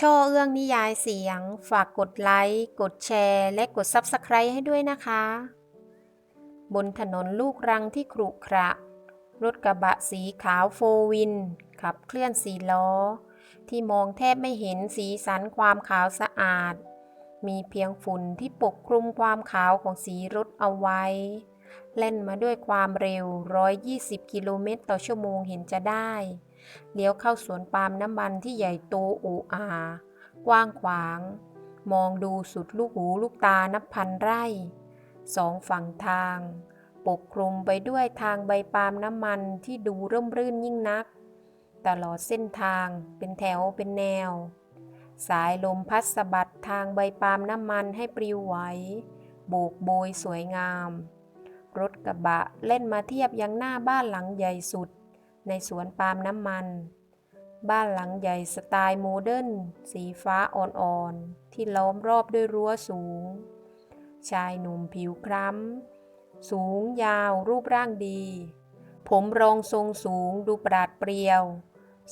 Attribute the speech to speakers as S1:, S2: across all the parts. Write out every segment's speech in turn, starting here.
S1: ช่อเอื้องนิยายเสียง ฝากกดไลค์ กดแชร์ และกด Subscribe ให้ด้วยนะคะ บนถนนลูกรังที่ขรุขระ รถกระบะสีขาวโฟวิน ขับเคลื่อนสีล้อ ที่มองแทบไม่เห็นสีสันความขาวสะอาด มีเพียงฝุ่นที่ปกคลุมความขาวของสีรถเอาไว้ เล่นมาด้วยความเร็ว 120 กิโลเมตรต่อชั่วโมงเห็นจะได้ เลี้ยวเข้าสวนปาล์มน้ำมันที่ใหญ่โตโออากว้างขวาง มองดูสุดลูกหูลูกตานับพันไร่ สองฝั่งทาง ปกคลุมไปด้วยทางใบปาล์มน้ำมันที่ดูร่มรื่นยิ่งนัก ตลอดเส้นทางเป็นแถวเป็นแนว สายลมพัดสะบัดทางใบปาล์มน้ำมันให้ปลิวไหว โบกโบยสวยงาม รถกระบะเล่นมาเทียบยังหน้าบ้านหลังใหญ่สุด ในสวนปาล์มน้ำมัน บ้านหลังใหญ่สไตล์โมเดิร์นสีฟ้าอ่อนๆ ที่ล้อมรอบด้วยรั้วสูง ชายหนุ่มผิวคล้ำ สูงยาวรูปร่างดี ผมรองทรงสูงดูปราดเปรียว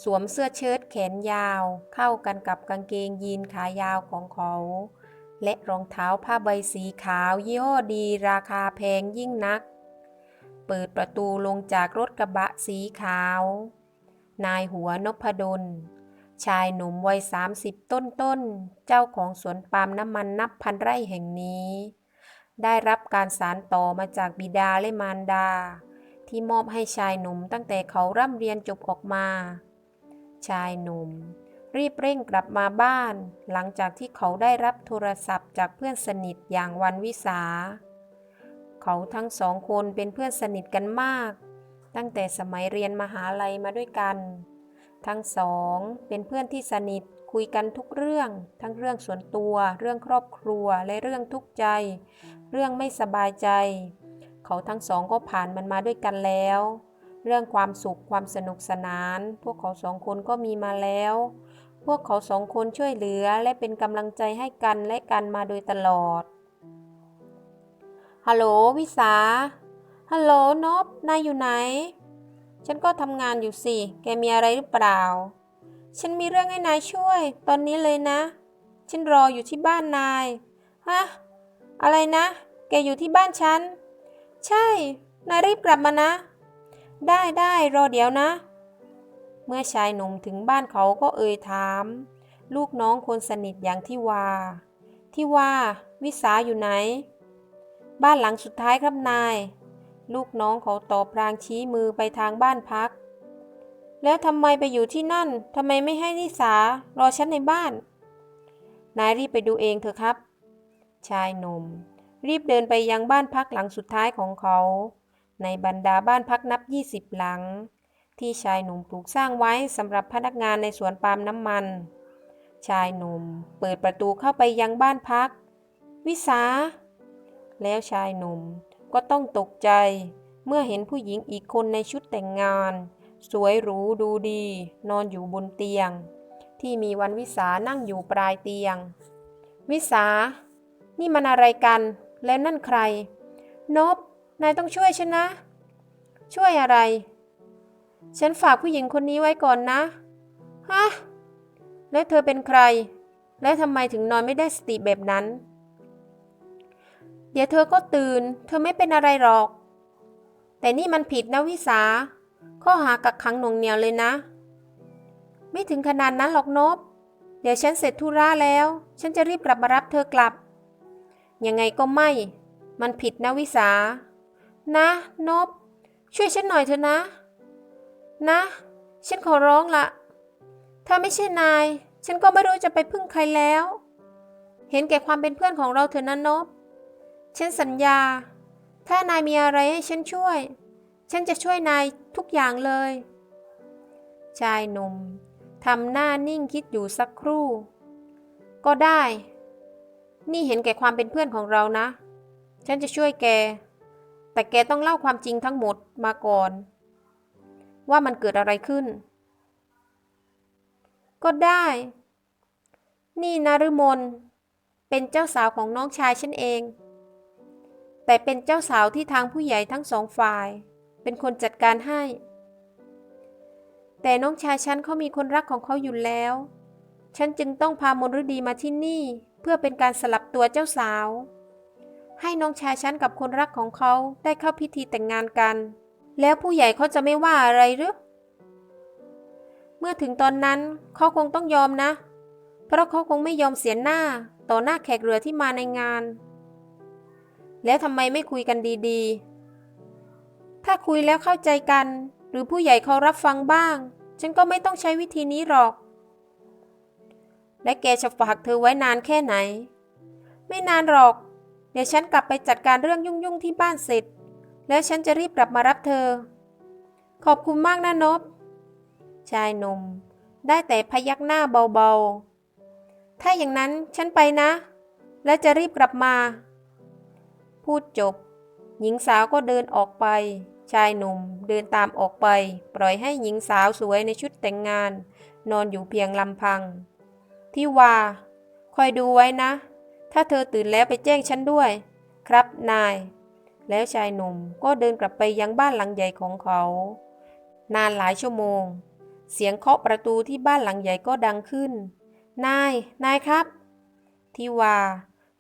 S1: สวมเสื้อเชิ้ตแขนยาว เข้ากันกับกางเกงยีนขายาวของเขา และรองเท้าผ้าใบสีขาวยี่ห้อดีราคาแพงยิ่งนัก เปิดประตูลงจากรถกระบะสีขาวนายหัวนพดล ชายหนุ่มวัยสามสิบต้นต้นๆเจ้าของสวนปาล์มน้ำมันนับพันไร่แห่งนี้ ได้รับการสานต่อมาจากบิดาและมารดา ที่มอบให้ชายหนุ่มตั้งแต่เขาร่ำเรียนจบออกมา ชายหนุ่ม รีบเร่งกลับมาบ้าน หลังจากที่เขาได้รับโทรศัพท์จากเพื่อนสนิทอย่างวันวิสา เขาทั้งสองคนเป็นเพื่อนสนิทกันมาก ตั้งแต่สมัยเรียนมหาลัยมาด้วยกัน ทั้งสองเป็นเพื่อนที่สนิทคุยกันทุกเรื่อง ทั้งเรื่องส่วนตัว เรื่องครอบครัวและเรื่องทุกข์ใจ เรื่องไม่สบายใจ เขาทั้งสองก็ผ่านมันมาด้วยกันแล้ว เรื่องความสุขความสนุกสนาน พวกเขาสองคนก็มีมาแล้ว พวกเขาสองคนช่วยเหลือและเป็นกำลังใจให้กันและกันมาโดยตลอด ฮัลโหลวิสา ฮัลโหลนบนายอยู่ไหน ฉันก็ทำงานอยู่สิ แกมีอะไรหรือเปล่า ฉันมีเรื่องให้นายช่วย ตอนนี้เลยนะ ฉันรออยู่ที่บ้านนาย ฮะ อะไรนะ แกอยู่ที่บ้านฉัน ใช่ นายรีบกลับมานะ ได้ได้รอเดี๋ยวนะ เมื่อชายหนุ่มถึงบ้านเขาก็เอ่ยถาม ลูกน้องคนสนิทอย่างที่ว่าที่ว่าวิสาอยู่ไหน บ้านหลังสุดท้ายครับนาย ลูกน้องเขาตอบพลางชี้มือไปทางบ้านพัก แล้วทำไมไปอยู่ที่นั่นทำไมไม่ให้นิสารอฉันในบ้าน นายรีบไปดูเองเถอะครับ ชายหนุ่ม รีบเดินไปยังบ้านพักหลังสุดท้ายของเขา ในบรรดาบ้านพักนับ 20 หลัง ที่ชายหนุ่มปลูกสร้างไว้สำหรับพนักงานในสวนปาล์มน้ำมัน ชายหนุ่มเปิดประตูเข้าไปยังบ้านพัก วิสา แล้วชายหนุ่มก็ต้องตกใจ เมื่อเห็นผู้หญิงอีกคนในชุดแต่งงาน สวยหรูดูดี นอนอยู่บนเตียง ที่มีวันวิสานั่งอยู่ปลายเตียง วิสา นี่มันอะไรกัน แล้วนั่นใคร นบ นายต้องช่วยฉันนะ ช่วยอะไร ฉันฝากผู้หญิงคนนี้ไว้ก่อนนะ ฮะ แล้วเธอเป็นใคร และทำไมถึงนอนไม่ได้สติแบบนั้น เดี๋ยวเธอก็ตื่น เธอไม่เป็นอะไรหรอก แต่นี่มันผิดนะวิสา ข้อหากักขังหน่วงเหนียวเลยนะ ไม่ถึงขนาดนั้นหรอกนบ เดี๋ยวฉันเสร็จธุระแล้ว ฉันจะรีบกลับมารับเธอกลับ ยังไงก็ไม่ มันผิดนะวิสา นะ นบ ช่วยฉันหน่อยเถอะนะ นะ ฉันขอร้องละถ้าไม่ใช่นาย ฉันก็ไม่รู้จะไปพึ่งใครแล้ว เห็นแก่ความเป็นเพื่อนของเราเถอะนะนบ ฉันสัญญา ถ้านายมีอะไรให้ฉันช่วย ฉันจะช่วยนายทุกอย่างเลย ชายหนุ่มทำหน้านิ่งคิดอยู่สักครู่ ก็ได้ นี่เห็นแก่ความเป็นเพื่อนของเรานะ ฉันจะช่วยแก แต่แกต้องเล่าความจริงทั้งหมดมาก่อน ว่ามันเกิดอะไรขึ้น ก็ได้ นี่นารุมนเป็นเจ้าสาวของน้องชายฉันเอง แต่เป็นเจ้าสาวที่ทางผู้ใหญ่ทั้งสองฝ่าย เป็นคนจัดการให้ แต่น้องชายฉันเขามีคนรักของเขาอยู่แล้ว ฉันจึงต้องพามนฤดีมาที่นี่ เพื่อเป็นการสลับตัวเจ้าสาว ให้น้องชายฉันกับคนรักของเขาได้เข้าพิธีแต่งงานกัน แล้วผู้ใหญ่เขาจะไม่ว่าอะไรหรือ เมื่อถึงตอนนั้นเขาคงต้องยอมนะ เพราะเขาคงไม่ยอมเสียหน้าต่อหน้าแขกเรือที่มาในงาน แล้วทำไมไม่คุยกันดีๆ ถ้าคุยแล้วเข้าใจกัน หรือผู้ใหญ่เขารับฟังบ้าง ฉันก็ไม่ต้องใช้วิธีนี้หรอก และแกจะฝากเธอไว้นานแค่ไหน ไม่นานหรอก เดี๋ยวฉันกลับไปจัดการเรื่องยุ่งๆที่บ้านเสร็จ แล้วฉันจะรีบกลับมารับเธอ ขอบคุณมากนะนบ ชายหนุ่มได้แต่พยักหน้าเบาๆ ถ้าอย่างนั้นฉันไปนะ และจะรีบกลับมา พูดจบ หญิงสาวก็เดินออกไป ชายหนุ่มเดินตามออกไป ปล่อยให้หญิงสาวสวยในชุดแต่งงาน นอนอยู่เพียงลำพัง ที่ว่าคอยดูไว้นะ ถ้าเธอตื่นแล้วไปแจ้งฉันด้วย ครับนาย แล้วชายหนุ่มก็เดินกลับไปยังบ้านหลังใหญ่ของเขา นานหลายชั่วโมง เสียงเคาะประตูที่บ้านหลังใหญ่ก็ดังขึ้น นาย นายครับ ที่ว่า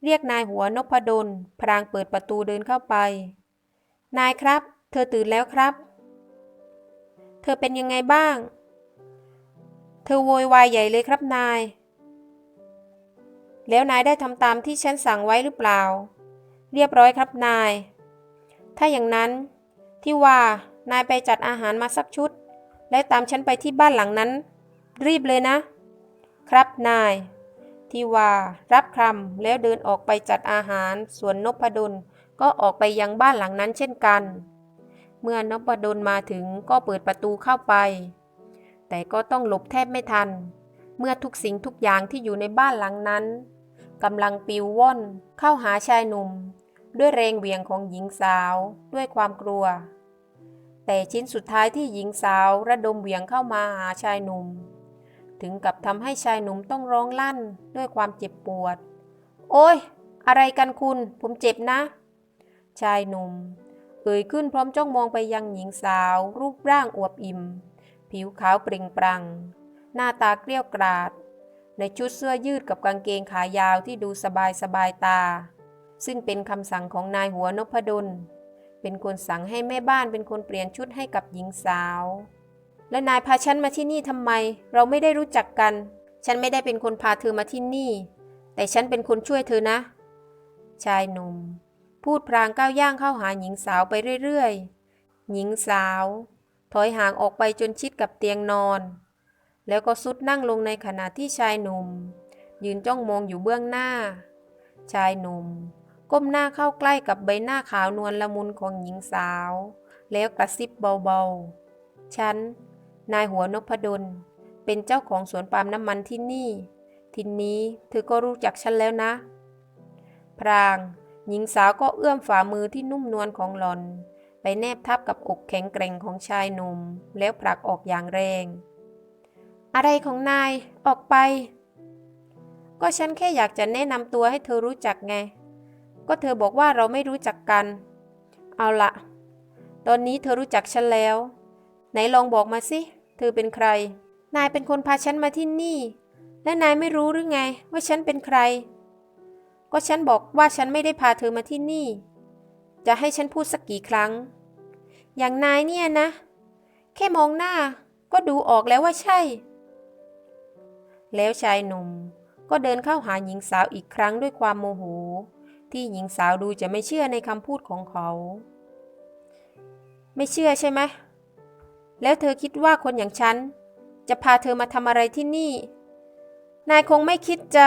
S1: เรียกนายหัวนพดล พรางเปิดประตูเดินเข้าไป นายครับ เธอตื่นแล้วครับ เธอเป็นยังไงบ้าง เธอโวยวายใหญ่เลยครับนาย แล้วนายได้ทำตามที่ฉันสั่งไว้หรือเปล่า เรียบร้อยครับนาย ถ้าอย่างนั้น ที่ว่านายไปจัดอาหารมาสักชุด และตามฉันไปที่บ้านหลังนั้น รีบเลยนะ ครับนาย ที่ว่ารับคำแล้วเดินออกไปจัดอาหาร ส่วนนพดลก็ออกไปยังบ้านหลังนั้นเช่นกัน เมื่อนพดลมาถึงก็เปิดประตูเข้าไป แต่ก็ต้องหลบแทบไม่ทัน เมื่อทุกสิ่งทุกอย่างที่อยู่ในบ้านหลังนั้นกำลังปิวว่อนเข้าหาชายหนุ่ม ด้วยแรงเหวี่ยงของหญิงสาวด้วยความกลัว แต่ชิ้นสุดท้ายที่หญิงสาวระดมเหวี่ยงเข้ามาหาชายหนุ่ม ถึงกับทำให้ชายหนุ่มต้องร้องลั่นด้วยความเจ็บปวด โอ้ย อะไรกันคุณ ผมเจ็บนะ ชายหนุ่ม เอ่ยขึ้นพร้อมจ้องมองไปยังหญิงสาว รูปร่างอวบอิ่ม ผิวขาวเปล่งปลั่งหน้าตาเกลี้ยวกราด ในชุดเสื้อยืดกับกางเกงขายาวที่ดูสบายสบายตา ซึ่งเป็นคำสั่งของนายหัวนพดล เป็นคนสั่งให้แม่บ้านเป็นคนเปลี่ยนชุดให้กับหญิงสาว และนายพาฉันมาที่นี่ทำไม เราไม่ได้รู้จักกัน ฉันไม่ได้เป็นคนพาเธอมาที่นี่ แต่ฉันเป็นคนช่วยเธอนะ ชายหนุ่ม พูดพลางก้าวย่างเข้าหาหญิงสาวไปเรื่อยๆ หญิงสาว ถอยห่างออกไปจนชิดกับเตียงนอน แล้วก็สุดนั่งลงในขณะที่ชายหนุ่ม ยืนจ้องมองอยู่เบื้องหน้า ชายหนุ่ม ก้มหน้าเข้าใกล้กับใบหน้าขาวนวลละมุนของหญิงสาว แล้วกระซิบเบาๆ ฉัน นายหัวนพดล เป็นเจ้าของสวนปาล์มน้ำมันที่นี่ ทีนี้เธอก็รู้จักฉันแล้วนะ พราง หญิงสาวก็เอื้อมฝ่ามือที่นุ่มนวลของหลอน ไปแนบทับกับอกแข็งแกร่งของชายหนุ่ม แล้วผลักออกอย่างแรง อะไรของนายออกไป ก็ฉันแค่อยากจะแนะนำตัวให้เธอรู้จักไง ก็เธอบอกว่าเราไม่รู้จักกัน เอาละตอนนี้เธอรู้จักฉันแล้ว ไหนลองบอกมาสิ เธอเป็นใคร นายเป็นคนพาฉันมาที่นี่ และนายไม่รู้หรือไง ว่าฉันเป็นใคร ก็ฉันบอกว่าฉันไม่ได้พาเธอมาที่นี่ จะให้ฉันพูดสักกี่ครั้ง อย่างนายเนี่ยนะ แค่มองหน้าก็ดูออกแล้วว่าใช่ แล้วชายหนุ่มก็เดินเข้าหาหญิงสาวอีกครั้งด้วยความโมโห ที่หญิงสาวดูจะไม่เชื่อในคำพูดของเขา ไม่เชื่อใช่ไหม แล้วเธอคิดว่าคนอย่างฉัน จะพาเธอมาทำอะไรที่นี่ นายคงไม่คิดจะ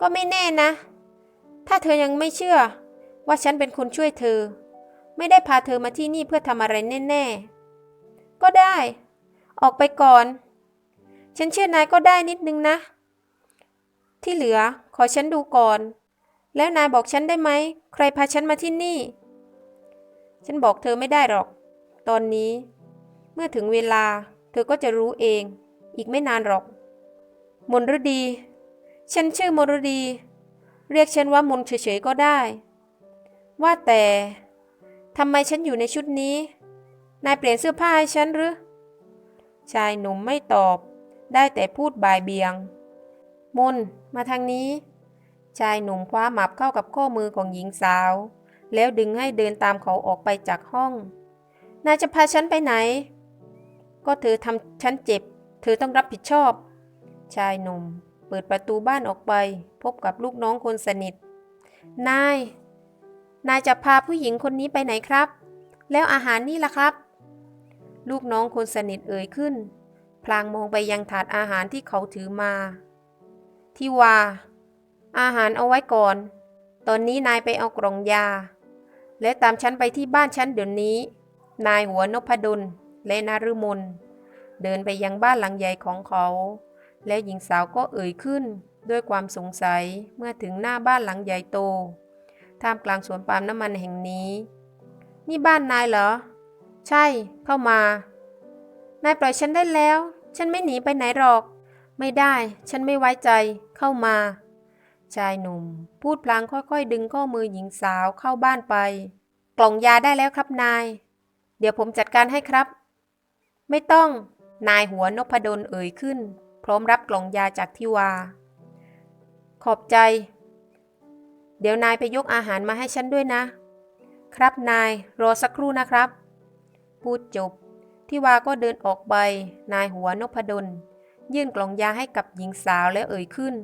S1: ก็ไม่แน่นะ ถ้าเธอยังไม่เชื่อ ว่าฉันเป็นคนช่วยเธอ ไม่ได้พาเธอมาที่นี่เพื่อทำอะไรแน่ๆ ก็ได้ ออกไปก่อน ฉันเชื่อนายก็ได้นิดนึงนะ ที่เหลือขอฉันดูก่อน แล้วนายบอกฉันได้ไหม ใครพาฉันมาที่นี่ ฉันบอกเธอไม่ได้หรอก ตอนนี้ มื่อถึงเวลาเธอก็จะรู้เอง อีกไม่นานหรอก มนฤดี ฉันชื่อมนฤดี เรียกฉันว่ามนเฉยๆก็ได้ ว่าแต่ทำไมฉันอยู่ในชุดนี้ นายเปลี่ยนเสื้อผ้าให้ฉันหรือ ชายหนุ่มไม่ตอบ ได้แต่พูดบ่ายเบียง มนมาทางนี้ ชายหนุ่มคว้าหมับเข้ากับข้อมือของหญิงสาว แล้วดึงให้เดินตามเขาออกไปจากห้อง นายจะพาฉันไปไหน ก็เธอทำฉันเจ็บ เธอต้องรับผิดชอบ ชายหนุ่ม เปิดประตูบ้านออกไป พบกับลูกน้องคนสนิท นาย นายจะพาผู้หญิงคนนี้ไปไหนครับ แล้วอาหารนี่ล่ะครับ ลูกน้องคนสนิทเอ่ยขึ้น พลางมองไปยังถาดอาหารที่เขาถือมา ที่ว่า อาหารเอาไว้ก่อน ตอนนี้นายไปเอากล่องยา และตามฉันไปที่บ้านฉันเดี๋ยวนี้ นายหัวนพดล และนารุมนเดินไปยังบ้านหลังใหญ่ของเขา และหญิงสาวก็เอ่ยขึ้นด้วยความสงสัยเมื่อถึงหน้าบ้านหลังใหญ่โต ท่ามกลางสวนปาล์มน้ำมันแห่งนี้ นี่บ้านนายเหรอ ใช่ เข้ามา นายปล่อยฉันได้แล้ว ฉันไม่หนีไปไหนหรอก ไม่ได้ ฉันไม่ไว้ใจ เข้ามา ชายหนุ่ม พูดพลางค่อยๆ ดึงข้อมือหญิงสาวเข้าบ้านไป กล่องยาได้แล้วครับนาย เดี๋ยวผมจัดการให้ครับ ไม่ต้อง นายหัวนพดลเอ่ยขึ้น พร้อมรับกล่องยาจากทิวา ขอบใจ เดี๋ยวนายไปยกอาหารมาให้ฉันด้วยนะ ครับนายรอสักครู่นะครับ พูดจบทิวาก็เดินออกไป นายหัวนพดล ยื่นกล่องยาให้กับหญิงสาวแล้วเอ่ยขึ้น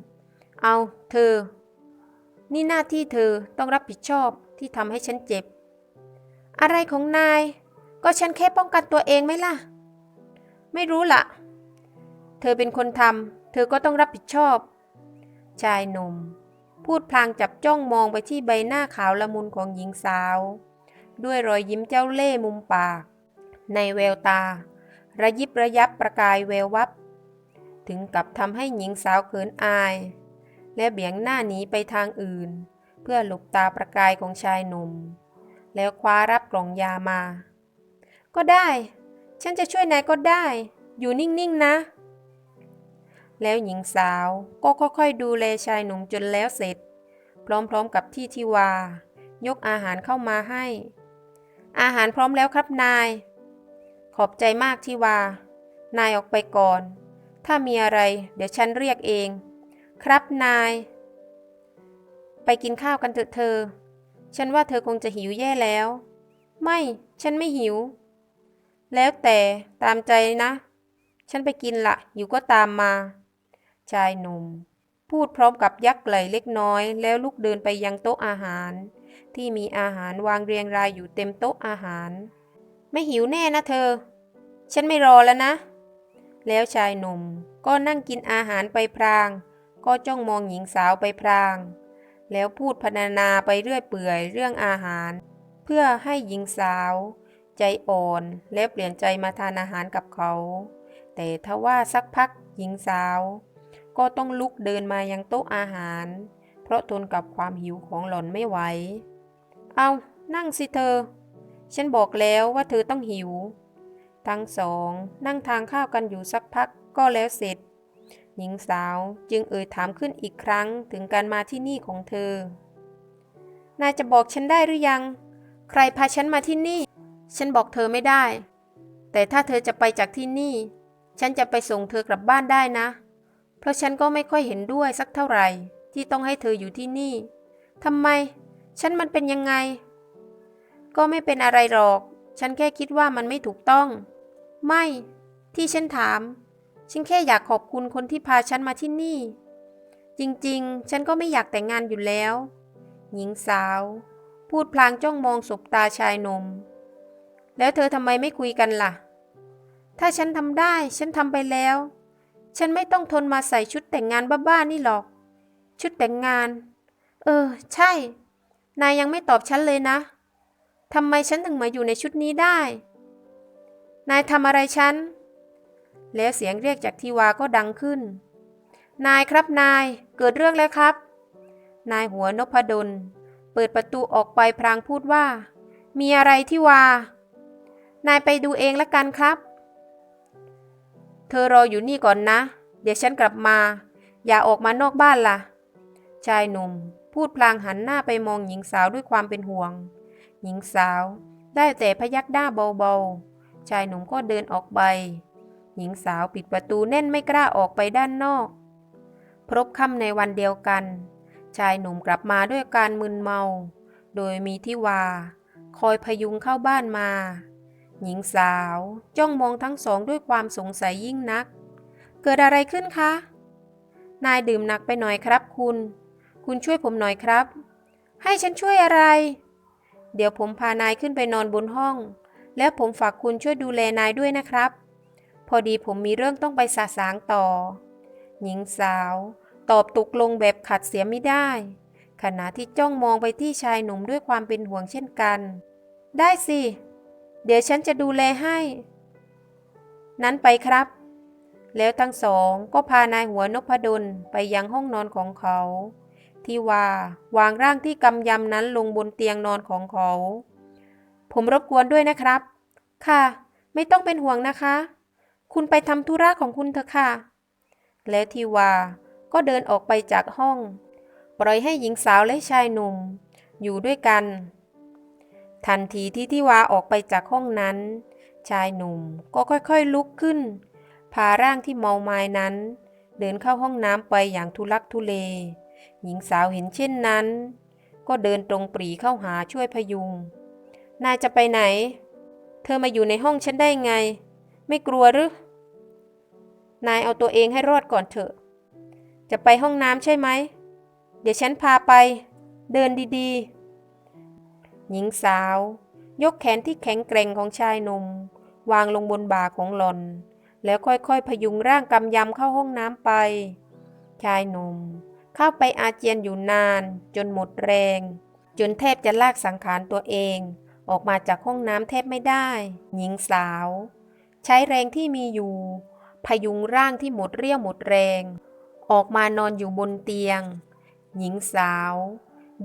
S1: เอา เธอ นี่หน้าที่เธอต้องรับผิดชอบที่ทำให้ฉันเจ็บ อะไรของนาย ก็ฉันแค่ป้องกันตัวเองไหมล่ะ ไม่รู้ละเธอเป็นคนทำเธอก็ต้องรับผิดชอบ ชายหนุ่ม พูดพลางจับจ้องมองไปที่ใบหน้าขาวละมุนของหญิงสาว ด้วยรอยยิ้มเจ้าเล่ห์มุมปาก ในแววตา ระยิบระยับประกายแวววับ ถึงกับทำให้หญิงสาวเขินอาย และเบี่ยงหน้าหนีไปทางอื่น เพื่อหลบตาประกายของชายหนุ่ม แล้วคว้ารับกล่องยามา ก็ได้ ฉันจะช่วยนายก็ได้ อยู่นิ่งๆนะ แล้วหญิงสาวก็ค่อยๆดูแลชายหนุ่มจนแล้วเสร็จ พร้อมๆกับที่ทิวา ยกอาหารเข้ามาให้ อาหารพร้อมแล้วครับนาย ขอบใจมากทิวา นายออกไปก่อน ถ้ามีอะไร เดี๋ยวฉันเรียกเอง ครับนาย ไปกินข้าวกันเถอะเธอ ฉันว่าเธอคงจะหิวแย่แล้ว ไม่ ฉันไม่หิว แล้วแต่ตามใจนะ ฉันไปกินละอยู่ก็ตามมา ชายหนุ่ม พูดพร้อมกับยักไหลเล็กน้อย แล้วลุกเดินไปยังโต๊ะอาหาร ที่มีอาหารวางเรียงรายอยู่เต็มโต๊ะอาหาร ไม่หิวแน่นะเธอ ฉันไม่รอแล้วนะ แล้วชายหนุ่มก็นั่งกินอาหารไปพราง ก็จ้องมองหญิงสาวไปพราง แล้วพูดพรรณนาไปเรื่อยเปื่อยเรื่องอาหาร เพื่อให้หญิงสาว ใจอ่อนและเปลี่ยนใจมาทานอาหารกับเขา แต่ทว่าสักพักหญิงสาว ก็ต้องลุกเดินมายังโต๊ะอาหาร เพราะทนกับความหิวของหล่อนไม่ไหว เอานั่งสิเธอ ฉันบอกแล้วว่าเธอต้องหิว ทั้งสองนั่งทานข้าวกันอยู่สักพักก็แล้วเสร็จ หญิงสาวจึงเอ่ยถามขึ้นอีกครั้งถึงการมาที่นี่ของเธอ นายจะบอกฉันได้หรือยัง ใครพาฉันมาที่นี่ ฉันบอกเธอไม่ได้ แต่ถ้าเธอจะไปจากที่นี่ ฉันจะไปส่งเธอกลับบ้านได้นะ เพราะฉันก็ไม่ค่อยเห็นด้วยสักเท่าไหร่ที่ต้องให้เธออยู่ที่นี่ทำไม ฉันมันเป็นยังไง ก็ไม่เป็นอะไรหรอก ฉันแค่คิดว่ามันไม่ถูกต้อง ไม่ ที่ฉันถาม ฉันแค่อยากขอบคุณคนที่พาฉันมาที่นี่ จริงๆ ฉันก็ไม่อยากแต่งงานอยู่แล้ว หญิงสาว พูดพลางจ้องมองสบตาชายหนม แล้วเธอทำไมไม่คุยกันล่ะ ถ้าฉันทำได้ฉันทำไปแล้ว ฉันไม่ต้องทนมาใส่ชุดแต่งงานบ้าๆนี่หรอก ชุดแต่งงาน เออ ใช่ นายยังไม่ตอบฉันเลยนะทำไมฉันถึงมาอยู่ในชุดนี้ได้ นายทำอะไรฉัน แล้วเสียงเรียกจากทิวาก็ดังขึ้น นายครับนาย เกิดเรื่องแล้วครับ นายหัวนพดล เปิดประตูออกไปพลางพูดว่า มีอะไรทิวา นายไปดูเองละกันครับ เธอรออยู่นี่ก่อนนะ เดี๋ยวฉันกลับมา อย่าออกมานอกบ้านล่ะ ชายหนุ่ม พูดพลางหันหน้าไปมองหญิงสาวด้วยความเป็นห่วง หญิงสาวได้แต่พยักหน้าเบาๆ ชายหนุ่มก็เดินออกไป หญิงสาวปิดประตูแน่นไม่กล้าออกไปด้านนอก พบค่ำในวันเดียวกัน ชายหนุ่มกลับมาด้วยการมึนเมา โดยมีทิวา คอยพยุงเข้าบ้านมา หญิงสาวจ้องมองทั้งสองด้วยความสงสัยยิ่งนัก เกิดอะไรขึ้นคะ นายดื่มหนักไปหน่อยครับคุณ คุณช่วยผมหน่อยครับ ให้ฉันช่วยอะไร เดี๋ยวผมพานายขึ้นไปนอนบนห้อง แล้วผมฝากคุณช่วยดูแลนายด้วยนะครับ พอดีผมมีเรื่องต้องไปสาสางต่อ หญิงสาว ตอบตกลงแบบขัดเสียไม่ได้ ขณะที่จ้องมองไปที่ชายหนุ่มด้วยความเป็นห่วงเช่นกัน ได้สิ เดี๋ยวฉันจะดูแลให้ นั้นไปครับ แล้วทั้งสองก็พานายหัวนพดลไปยังห้องนอนของเขา ที่ว่าวางร่างที่กำยำนั้นลงบนเตียงนอนของเขา ผมรบกวนด้วยนะครับ ค่ะ ไม่ต้องเป็นห่วงนะคะ คุณไปทำธุระของคุณเถอะค่ะ แล้วทีวาก็เดินออกไปจากห้อง ปล่อยให้หญิงสาวและชายหนุ่ม อยู่ด้วยกัน ทันทีที่ทิวาออกไปจากห้องนั้น ชายหนุ่มก็ค่อยๆลุกขึ้น พาร่างที่เมาไม้นั้น เดินเข้าห้องน้ำไปอย่างทุลักทุเล หญิงสาวเห็นเช่นนั้น ก็เดินตรงปรีเข้าหาช่วยพยุง นายจะไปไหน เธอมาอยู่ในห้องฉันได้ไง ไม่กลัวหรือนายเอาตัวเองให้รอดก่อนเถอะ จะไปห้องน้ำใช่ไหม เดี๋ยวฉันพาไป เดินดีๆ หญิงสาว ยกแขนที่แข็งแกร่งของชายหนุ่ม วางลงบนบ่าของหล่อน แล้วค่อยๆ พยุงร่างกำยำเข้าห้องน้ำไป ชายหนุ่ม เข้าไปอาเจียนอยู่นาน จนหมดแรง จนแทบจะลากสังขารตัวเอง ออกมาจากห้องน้ำแทบไม่ได้ หญิงสาว ใช้แรงที่มีอยู่ พยุงร่างที่หมดเรี่ยวหมดแรง ออกมานอนอยู่บนเตียง หญิงสาว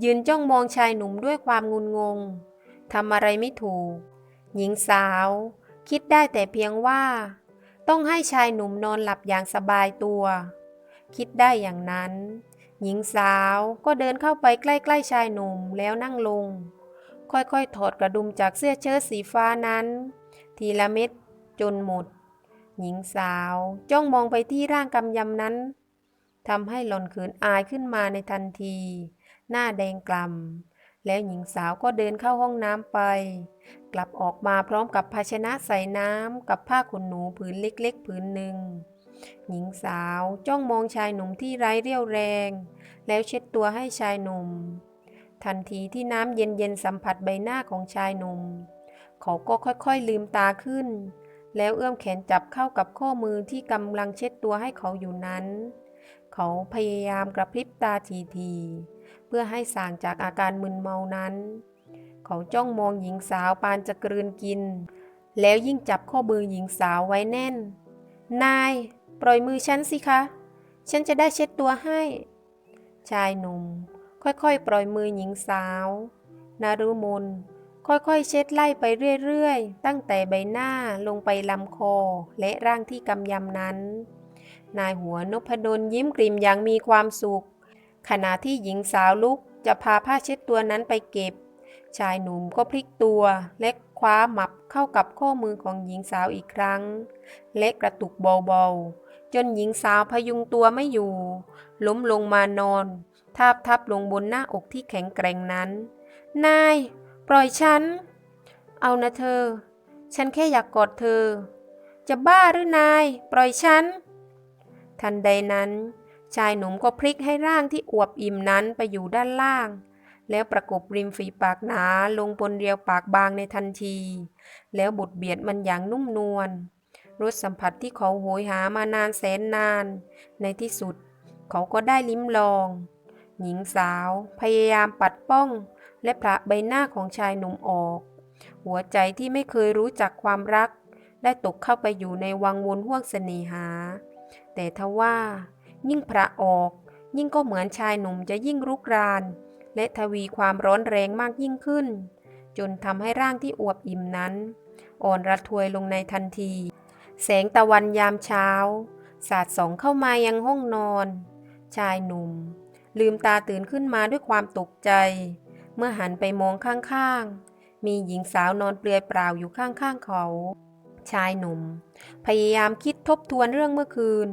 S1: ยืนจ้องมองชายหนุ่มด้วยความงุนงงทำอะไรไม่ถูก หญิงสาว คิดได้แต่เพียงว่า ต้องให้ชายหนุ่มนอนหลับอย่างสบายตัว คิดได้อย่างนั้น หญิงสาวก็เดินเข้าไปใกล้ๆชายหนุ่มแล้วนั่งลง ค่อยๆ ถอดกระดุมจากเสื้อเชิ้ตสีฟ้านั้น ทีละเม็ดจนหมด หญิงสาวจ้องมองไปที่ร่างกำยำนั้นทำให้หล่อนเขินอายขึ้นมาในทันที หน้าแดงกล่ำแล้วหญิงสาวก็เดินเข้าห้องน้ำไป กลับออกมาพร้อมกับภาชนะใส่น้ำกับผ้าขนหนูผืนเล็กๆ ผืนหนึ่ง หญิงสาวจ้องมองชายหนุ่มที่ไร้เรี่ยวแรง แล้วเช็ดตัวให้ชายหนุ่ม ทันทีที่น้ำเย็นๆสัมผัสใบหน้าของชายหนุ่ม เขาก็ค่อยๆลืมตาขึ้น แล้วเอื้อมแขนจับเข้ากับข้อมือที่กำลังเช็ดตัวให้เขาอยู่นั้น เขาพยายามกระพริบตาทีๆเพื่อให้ส่างจากอาการมึนเมานั้น เขาจ้องมองหญิงสาวปานจะกลืนกิน แล้วยิ่งจับข้อมือหญิงสาวไว้แน่น นาย ปล่อยมือฉันสิคะ ฉันจะได้เช็ดตัวให้ ชายหนุ่ม ค่อยๆ ปล่อยมือหญิงสาว นารุมนค่อยๆ เช็ดไล่ไปเรื่อยๆ ตั้งแต่ใบหน้าลงไปลำคอและร่างที่กำยำนั้น นายหัวนพดลยิ้มกริมอย่างมีความสุข ขณะที่หญิงสาวลุกจะพาผ้าเช็ดตัวนั้นไปเก็บ ชายหนุ่มก็พลิกตัวและคว้าหมับเข้ากับข้อมือของหญิงสาวอีกครั้ง และกระตุกเบาๆ จนหญิงสาวพยุงตัวไม่อยู่ ล้มลงมานอน ทาบทับลงบนหน้าอกที่แข็งแกร่งนั้น นาย ปล่อยฉัน เอานะเธอ ฉันแค่อยากกอดเธอ จะบ้าหรือนาย ปล่อยฉัน ทันใดนั้น ชายหนุ่มก็พลิกให้ร่างที่อวบอิ่มนั้นไปอยู่ด้านล่าง แล้วประกบริมฝีปากหนาลงบนเรียวปากบางในทันที แล้วบดเบียดมันอย่างนุ่มนวลรสสัมผัสที่เขาโหยหามานานแสนนาน ในที่สุด เขาก็ได้ลิ้มลอง หญิงสาว พยายามปัดป้อง และพระใบหน้าของชายหนุ่มออก หัวใจที่ไม่เคยรู้จักความรัก ได้ตกเข้าไปอยู่ในวังวนห่วงเสน่หา แต่ทว่า ยิ่งพระออก ยิ่งก็เหมือนชายหนุ่มจะยิ่งรุกราน และทวีความร้อนแรงมากยิ่งขึ้น จนทำให้ร่างที่อวบอิ่มนั้น อ่อนระทวยลงในทันที แสงตะวันยามเช้า สาดส่องเข้ามายังห้องนอน ชายหนุ่ม ลืมตาตื่นขึ้นมาด้วยความตกใจ เมื่อหันไปมองข้างๆ มีหญิงสาวนอนเปลือยเปล่าอยู่ข้างๆเขาชายหนุ่ม พยายามคิดทบทวนเรื่องเมื่อคืน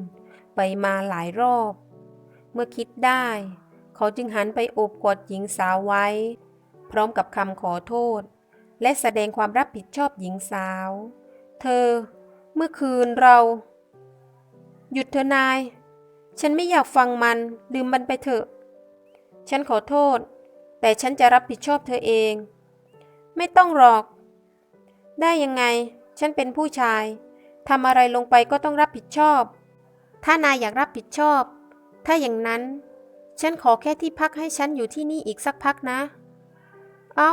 S1: ไปมาหลายรอบ เมื่อคิดได้ เขาจึงหันไปโอบกอดหญิงสาวไว้ พร้อมกับคำขอโทษ และแสดงความรับผิดชอบหญิงสาว เธอ เมื่อคืนเรา หยุดเถอนาย ฉันไม่อยากฟังมันลืมมันไปเถอะ ฉันขอโทษ แต่ฉันจะรับผิดชอบเธอเอง ไม่ต้องหรอก ได้ยังไง ฉันเป็นผู้ชายทำอะไรลงไปก็ต้องรับผิดชอบ ถ้านายอยากรับผิดชอบ ถ้าอย่างนั้น ฉันขอแค่ที่พักให้ฉันอยู่ที่นี่อีกสักพักนะ เอา้า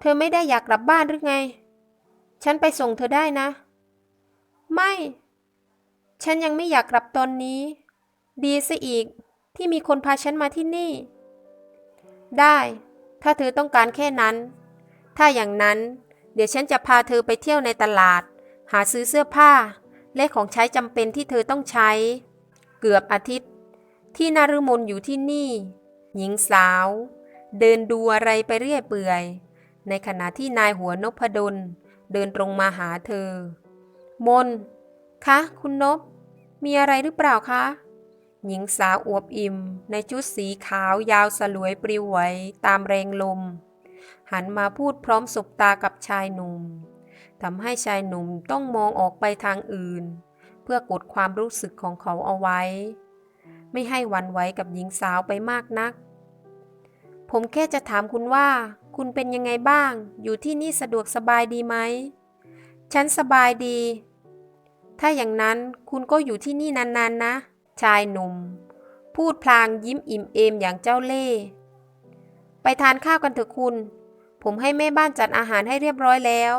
S1: เธอไม่ได้อยากกลับบ้านหรือไง ฉันไปส่งเธอได้นะ ไม่ ฉันยังไม่อยากกลับตอนนี้ ดีซะอีกที่มีคนพาฉันมาที่นี่ ได้ ถ้าเธอต้องการแค่นั้น ถ้าอย่างนั้น เดี๋ยวฉันจะพาเธอไปเที่ยวในตลาด หาซื้อเสื้อผ้า และของใช้จำเป็นที่เธอต้องใช้ เกือบอาทิตย์ ที่นารุมนอยู่ที่นี่ หญิงสาว เดินดูอะไรไปเรื่อยเปื่อย ในขณะที่นายหัวนพดล เดินตรงมาหาเธอ มนคะคุณนบ มีอะไรหรือเปล่าคะ หญิงสาวอวบอิ่ม ในชุดสีขาวยาวสลวยปลิวไหวตามแรงลม หันมาพูดพร้อมสบตากับชายหนุ่ม ทำให้ชายหนุ่มต้องมองออกไปทางอื่น เพื่อกดความรู้สึกของเขาเอาไว้ ไม่ให้วันไหวกับหญิงสาวไปมากนัก ผมแค่จะถามคุณว่า คุณเป็นยังไงบ้าง อยู่ที่นี่สะดวกสบายดีไหม ฉันสบายดี ถ้าอย่างนั้นคุณก็อยู่ที่นี่นานๆนะชายหนุ่ม พูดพลางยิ้มอิ่มเอมอย่างเจ้าเล่ห์ไปทานข้าวกันเถอะคุณ ผมให้แม่บ้านจัดอาหารให้เรียบร้อยแล้ว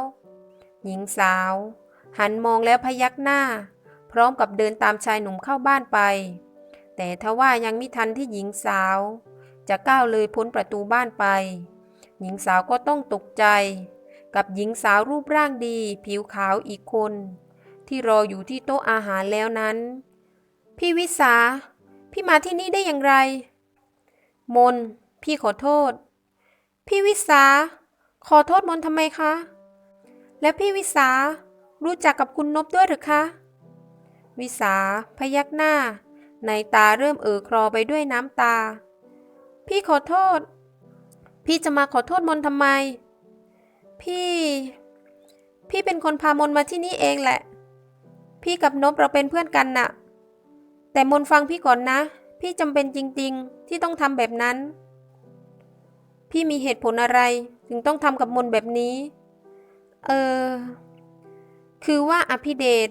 S1: หญิงสาว หันมองแล้วพยักหน้า พร้อมกับเดินตามชายหนุ่มเข้าบ้านไป แต่ทว่ายังไม่ทันที่หญิงสาว จะก้าวเลยพ้นประตูบ้านไป หญิงสาวก็ต้องตกใจ กับหญิงสาวรูปร่างดี ผิวขาวอีกคน ที่รออยู่ที่โต๊ะอาหารแล้วนั้น พี่วิสา พี่มาที่นี่ได้อย่างไร มน พี่ขอโทษ พี่วิสา ขอโทษมนทำไมคะ และพี่วิสา รู้จักกับคุณนบด้วยหรือคะ วิสาพยักหน้า ในตาเริ่มเอ่อคลอไปด้วยน้ำตา พี่ขอโทษ พี่จะมาขอโทษมนทำไม พี่ พี่เป็นคนพามนมาที่นี่เองแหละ พี่กับนบเราเป็นเพื่อนกันน่ะ แต่มนฟังพี่ก่อนนะ พี่จำเป็นจริง ๆ ที่ต้องทำแบบนั้น พี่มีเหตุผลอะไรถึงต้องทำกับมนแบบนี้ เออ คือว่าอภิเดช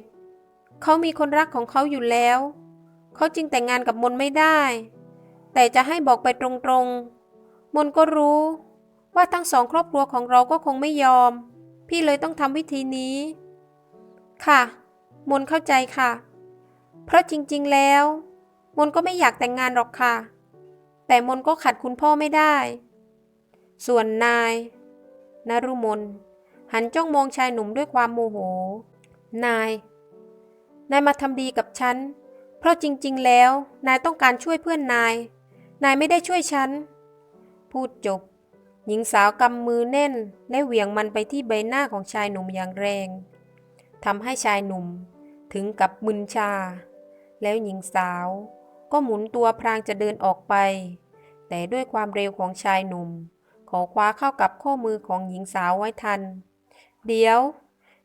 S1: เขามีคนรักของเขาอยู่แล้ว เขาจึงแต่งงานกับมนไม่ได้ แต่จะให้บอกไปตรงๆ มนก็รู้ว่าทั้งสองครอบครัวของเราก็คงไม่ยอม พี่เลยต้องทำวิธีนี้ ค่ะ มนเข้าใจค่ะ เพราะจริงๆแล้ว มนก็ไม่อยากแต่งงานหรอกค่ะ แต่มนก็ขัดคุณพ่อไม่ได้ ส่วนนายนรุมน หันจ้องมองชายหนุ่มด้วยความโมโห นาย นายมาทำดีกับฉัน เพราะจริงๆ แล้ว นายต้องการช่วยเพื่อนนาย นายไม่ได้ช่วยฉัน พูดจบ หญิงสาวกำมือแน่น และเหวี่ยงมันไปที่ใบหน้าของชายหนุ่มอย่างแรง ทำให้ชายหนุ่มถึงกับมึนชา แล้วหญิงสาวก็หมุนตัวพรางจะเดินออกไป แต่ด้วยความเร็วของชายหนุ่ม ขอคว้าเข้ากับข้อมือของหญิงสาวไว้ทัน เดี๋ยว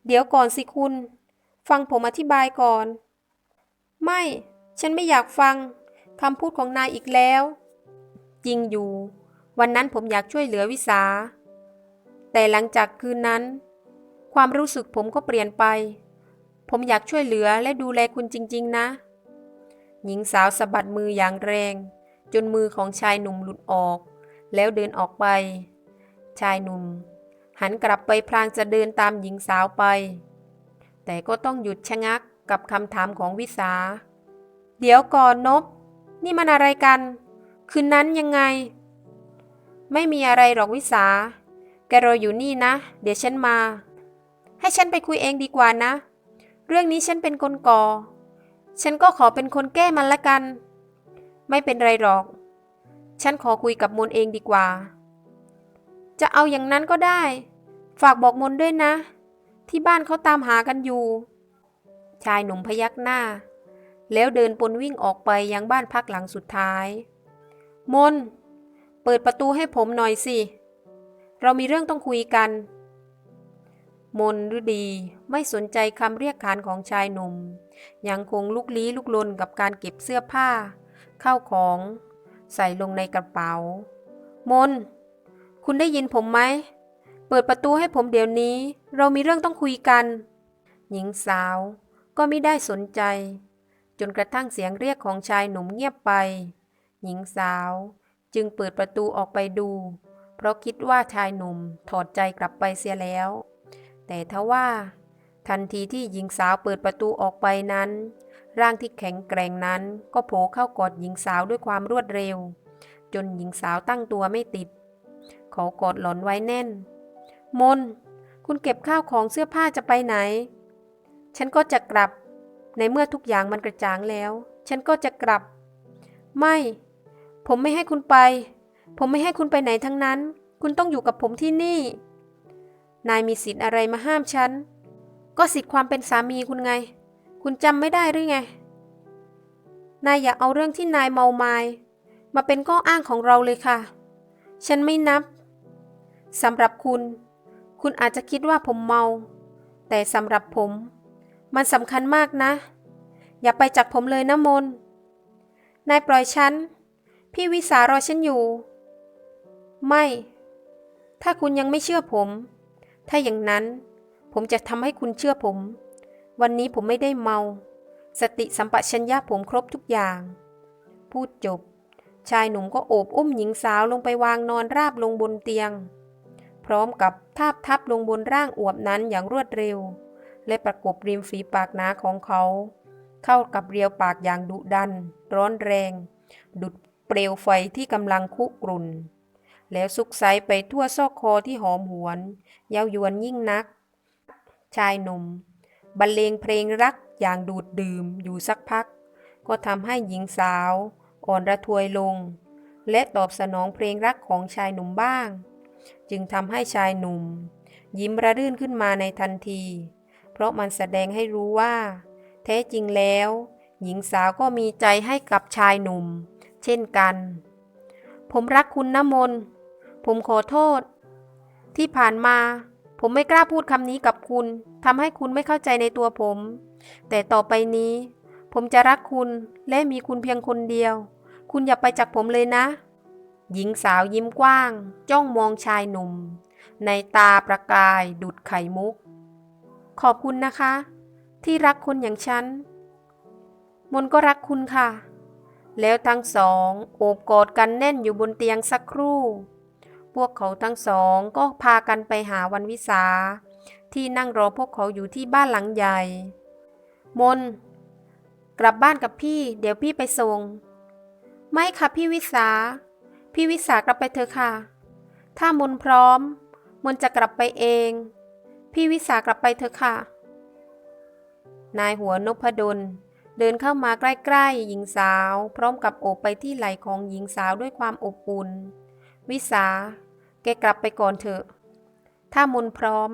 S1: เดี๋ยวก่อนสิคุณ ฟังผมอธิบายก่อน ไม่ ฉันไม่อยากฟังคำพูดของนายอีกแล้ว จริงอยู่ วันนั้นผมอยากช่วยเหลือวิสา แต่หลังจากคืนนั้น ความรู้สึกผมก็เปลี่ยนไป ผมอยากช่วยเหลือและดูแลคุณจริง ๆ นะ หญิงสาวสะบัดมืออย่างแรง จนมือของชายหนุ่มหลุดออก แล้วเดินออกไป ชายหนุ่ม หันกลับไปพลางจะเดินตามหญิงสาวไป แต่ก็ต้องหยุดชะงักกับคำถามของวิสา เดี๋ยวก่อนนบ นี่มันอะไรกัน คืนนั้นยังไง ไม่มีอะไรหรอกวิสา แกรออยู่นี่นะ เดี๋ยวฉันมา ให้ฉันไปคุยเองดีกว่านะ เรื่องนี้ฉันเป็นคนก่อ ฉันก็ขอเป็นคนแก้มันละกัน ไม่เป็นไรหรอก ฉันขอคุยกับมนเองดีกว่า จะเอาอย่างนั้นก็ได้ ฝากบอกมนด้วยนะ ที่บ้านเขาตามหากันอยู่ ชายหนุ่มพยักหน้า แล้วเดินปนวิ่งออกไปยังบ้านพักหลังสุดท้าย มน เปิดประตูให้ผมหน่อยสิ เรามีเรื่องต้องคุยกัน มนฤดีไม่สนใจคำเรียกขานของชายหนุ่ม ยังคงลุกลี้ลุกลนกับการเก็บเสื้อผ้า เข้าของ ใส่ลงในกระเป๋า มน คุณได้ยินผมไหม เปิดประตูให้ผมเดี๋ยวนี้ เรามีเรื่องต้องคุยกัน หญิงสาวก็ไม่ได้สนใจ จนกระทั่งเสียงเรียกของชายหนุ่มเงียบไป หญิงสาวจึงเปิดประตูออกไปดู เพราะคิดว่าชายหนุ่มถอดใจกลับไปเสียแล้ว แต่ทว่า ทันทีที่หญิงสาวเปิดประตูออกไปนั้น ร่างที่แข็งแกร่งนั้นก็โผล่เข้ากอดหญิงสาวด้วยความรวดเร็ว จนหญิงสาวตั้งตัวไม่ติด เขากอดหลอนไว้แน่น มน คุณเก็บข้าวของเสื้อผ้าจะไปไหน ฉันก็จะกลับ ในเมื่อทุกอย่างมันกระจ่างแล้ว ฉันก็จะกลับ ไม่ ผมไม่ให้คุณไป ผมไม่ให้คุณไปไหนทั้งนั้น คุณต้องอยู่กับผมที่นี่ นายมีสิทธิ์อะไรมาห้ามฉัน ก็สิทธิ์ความเป็นสามีคุณไง คุณจำไม่ได้หรือไง นายอย่าเอาเรื่องที่นายเมามายมาเป็นข้ออ้างของเราเลยค่ะ ฉันไม่นับ สำหรับคุณ คุณอาจจะคิดว่าผมเมา แต่สำหรับผม มันสำคัญมากนะ อย่าไปจากผมเลยนะมน นายปล่อยฉัน พี่วิสารอฉันอยู่ ไม่ ถ้าคุณยังไม่เชื่อผม ถ้าอย่างนั้น ผมจะทำให้คุณเชื่อผม วันนี้ผมไม่ได้เมา สติสัมปชัญญะผมครบทุกอย่าง พูดจบ ชายหนุ่มก็โอบอุ้มหญิงสาวลงไปวางนอนราบลงบนเตียง พร้อมกับทาบทับลงบนร่างอวบนั้นอย่างรวดเร็ว และประกบริมฝีปากหนาของเขา เข้ากับเรียวปากอย่างดุดัน ร้อนแรง ดุดเปลวไฟที่กำลังคุกรุ่น แล้วซุกไซไปทั่วซอกคอที่หอมหวนเย้ายวนยิ่งนัก ชายหนุ่มบรรเลงเพลงรักอย่างดูดดื่มอยู่สักพัก ก็ทำให้หญิงสาว อ่อนระทวยลง และตอบสนองเพลงรักของชายหนุ่มบ้าง จึงทำให้ชายหนุ่ม ยิ้มระรื่นขึ้นมาในทันที เพราะมันแสดงให้รู้ว่า แท้จริงแล้ว หญิงสาวก็มีใจให้กับชายหนุ่ม เช่นกัน ผมรักคุณนะมน ผมขอโทษ ที่ผ่านมา ผมไม่กล้าพูดคำนี้กับคุณทำให้คุณไม่เข้าใจในตัวผม แต่ต่อไปนี้ ผมจะรักคุณและมีคุณเพียงคนเดียว คุณอย่าไปจากผมเลยนะ หญิงสาวยิ้มกว้าง จ้องมองชายหนุ่ม ในตาประกายดุดไข่มุก ขอบคุณนะคะ ที่รักคนอย่างฉัน มนก็รักคุณค่ะ แล้วทั้งสองโอบกอดกันแน่นอยู่บนเตียงสักครู่ พวกเขาทั้งสองก็พากันไปหาวันวิสา ที่นั่งรอพวกเขาอยู่ที่บ้านหลังใหญ่ มน กลับบ้านกับพี่ เดี๋ยวพี่ไปส่ง ไม่ค่ะพี่วิสา พี่วิสากลับไปเถอะค่ะ ถ้ามนพร้อม มนจะกลับไปเอง พี่วิสากลับไปเถอะค่ะ นายหัวนพดล เดินเข้ามาใกล้ๆหญิงสาว พร้อมกับโอบไปที่ไหล่ของหญิงสาวด้วยความอบอุ่น วิสา แกกลับไปก่อนเถอะ ถ้ามนพร้อม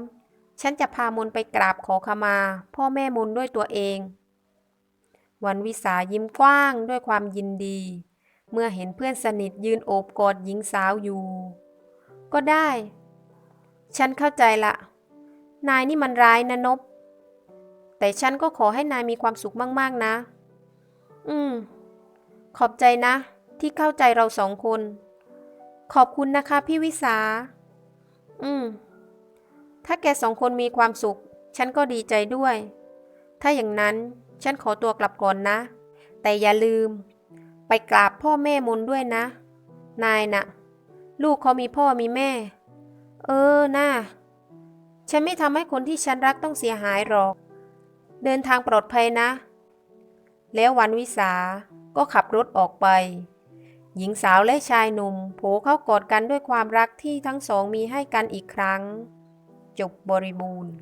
S1: ฉันจะพามนไปกราบขอขมา พ่อแม่มนด้วยตัวเอง วันวิสายิ้มกว้างด้วยความยินดี เมื่อเห็นเพื่อนสนิทยืนโอบกอดหญิงสาวอยู่ ก็ได้ ฉันเข้าใจละ นายนี่มันร้ายนะนบ แต่ฉันก็ขอให้นายมีความสุขมากๆนะ อืม ขอบใจนะ ที่เข้าใจเราสองคน ขอบคุณนะคะพี่วิสา อืม ถ้าแกสองคนมีความสุข ฉันก็ดีใจด้วย ถ้าอย่างนั้นฉันขอตัวกลับก่อนนะ แต่อย่าลืม ไปกราบพ่อแม่มนด้วยนะ นายน่ะ ลูกเขามีพ่อมีแม่ เออน่าฉันไม่ทำให้คนที่ฉันรักต้องเสียหายหรอก เดินทางปลอดภัยนะ แล้ววันวิสาก็ขับรถออกไป หญิงสาวและชายหนุ่มโผเข้ากอดกันด้วยความรักที่ทั้งสองมีให้กันอีกครั้ง จบบริบูรณ์